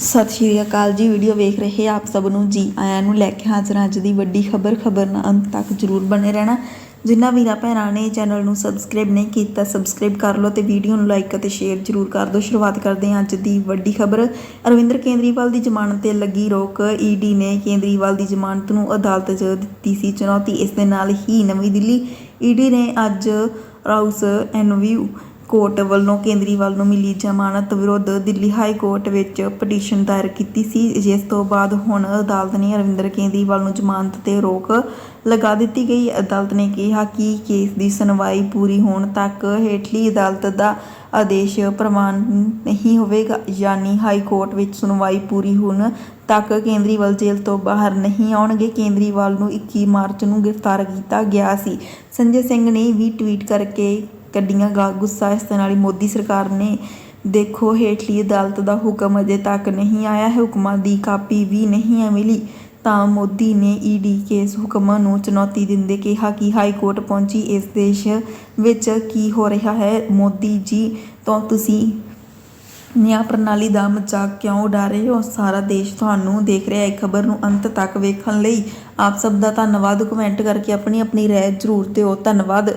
ਸਤਿ ਸ਼੍ਰੀ ਅਕਾਲ ਜੀ ਵੀਡੀਓ ਵੇਖ ਰਹੇ ਆਪ ਸਭ ਨੂੰ। ਜੀ ਆਇਆਂ ਨੂੰ ਲੈ ਕੇ ਹਾਜ਼ਰ ਅੱਜ ਦੀ ਵੱਡੀ ਖਬਰ। ਖਬਰ ਨਾਲ ਅੰਤ ਤੱਕ ਜਰੂਰ ਬਣੇ ਰਹਿਣਾ। ਜਿਨ੍ਹਾਂ ਵੀਰਾਂ ਭੈਣਾਂ ਨੇ ਚੈਨਲ ਨੂੰ ਸਬਸਕ੍ਰਾਈਬ ਨਹੀਂ ਕੀਤਾ ਸਬਸਕ੍ਰਾਈਬ ਕਰ ਲਓ ਤੇ ਵੀਡੀਓ ਨੂੰ ਲਾਈਕ ਅਤੇ ਸ਼ੇਅਰ ਜਰੂਰ ਕਰ ਦਿਓ। ਸ਼ੁਰੂਆਤ ਕਰਦੇ ਹਾਂ ਅੱਜ ਦੀ ਵੱਡੀ ਖਬਰ। ਅਰਵਿੰਦਰ ਕੇਂਦਰੀਵਾਲ ਦੀ ਜ਼ਮਾਨਤ ਤੇ ਲੱਗੀ ਰੋਕ। ਈਡੀ ਨੇ ਕੇਂਦਰੀਵਾਲ ਦੀ ਜ਼ਮਾਨਤ ਨੂੰ ਅਦਾਲਤ 'ਚ ਦਿੱਤੀ ਸੀ ਚੁਣੌਤੀ। ਇਸ ਦੇ ਨਾਲ ਹੀ ਨਵੀਂ ਦਿੱਲੀ। ਈਡੀ ਨੇ ਅੱਜ ਰਾਉਸ ਐਨਵੀਯੂ ਕੋਰਟ ਵੱਲੋਂ ਕੇਂਦਰੀਵਾਲ ਨੂੰ ਮਿਲੀ ਜ਼ਮਾਨਤ ਵਿਰੁੱਧ ਦਿੱਲੀ ਹਾਈ ਕੋਰਟ ਵਿੱਚ ਪਟੀਸ਼ਨ ਦਾਇਰ ਕੀਤੀ ਸੀ। ਜਿਸ ਤੋਂ ਬਾਅਦ ਹੁਣ ਅਦਾਲਤ ਨੇ ਅਰਵਿੰਦਰ ਕੇਂਦਰੀਵਾਲ ਨੂੰ ਜ਼ਮਾਨਤ ਤੇ ਰੋਕ ਲਗਾ ਦਿੱਤੀ ਗਈ। ਅਦਾਲਤ ਨੇ ਕਿਹਾ ਕਿ ਕੇਸ ਦੀ ਸੁਣਵਾਈ ਪੂਰੀ ਹੋਣ ਤੱਕ ਹੇਠਲੀ ਅਦਾਲਤ ਦਾ ਆਦੇਸ਼ ਪ੍ਰਮਾਣ ਨਹੀਂ ਹੋਵੇਗਾ ਯਾਨੀ ਹਾਈ ਕੋਰਟ ਵਿੱਚ ਸੁਣਵਾਈ ਪੂਰੀ ਹੋਣ ਤੱਕ ਕੇਂਦਰੀਵਾਲ ਜੇਲ੍ਹ ਤੋਂ ਬਾਹਰ ਨਹੀਂ ਆਉਣਗੇ। ਕੇਂਦਰੀਵਾਲ ਨੂੰ 21 ਮਾਰਚ ਨੂੰ ਗ੍ਰਿਫਤਾਰ ਕੀਤਾ ਗਿਆ ਸੀ। ਸੰਜੇ ਸਿੰਘ ਨੇ ਵੀ ਟਵੀਟ ਕਰਕੇ ਕੱਢੀਆਂ ਗਾ, ਗੁੱਸਾ ਇਸ ਦੇ ਨਾਲ ਹੀ ਮੋਦੀ ਸਰਕਾਰ ਨੇ ਦੇਖੋ ਹੇਠਲੀ ਅਦਾਲਤ ਦਾ ਹੁਕਮ ਅਜੇ ਤੱਕ ਨਹੀਂ ਆਇਆ ਹੈ ਹੁਕਮਾਂ ਦੀ ਕਾਪੀ ਵੀ ਨਹੀਂ ਮਿਲੀ। ਤਾਂ ਮੋਦੀ ਨੇ ਈਡੀ ਕੇਸ ਹੁਕਮਾਂ ਨੂੰ ਚੁਣੌਤੀ ਦਿੰਦੇ ਕਿਹਾ ਕਿ ਹਾਈ ਕੋਰਟ ਪਹੁੰਚੀ, ਇਸ ਦੇਸ਼ ਵਿੱਚ ਕੀ ਹੋ ਰਿਹਾ ਹੈ? ਮੋਦੀ ਜੀ, ਤੋਂ ਤੁਸੀਂ ਨਿਆਂ ਪ੍ਰਣਾਲੀ ਦਾ ਮਜ਼ਾਕ ਕਿਉਂ ਉਡਾ ਰਹੇ ਹੋ? ਸਾਰਾ ਦੇਸ਼ ਤੁਹਾਨੂੰ ਦੇਖ ਰਿਹਾ ਹੈ, ਖਬਰ ਨੂੰ ਅੰਤ ਤੱਕ ਵੇਖਣ ਲਈ। ਆਪ ਸਭ ਦਾ ਧੰਨਵਾਦ। ਕਮੈਂਟ ਕਰਕੇ ਆਪਣੀ ਆਪਣੀ ਰਾਏ ਜ਼ਰੂਰ ਦਿਓ। ਧੰਨਵਾਦ।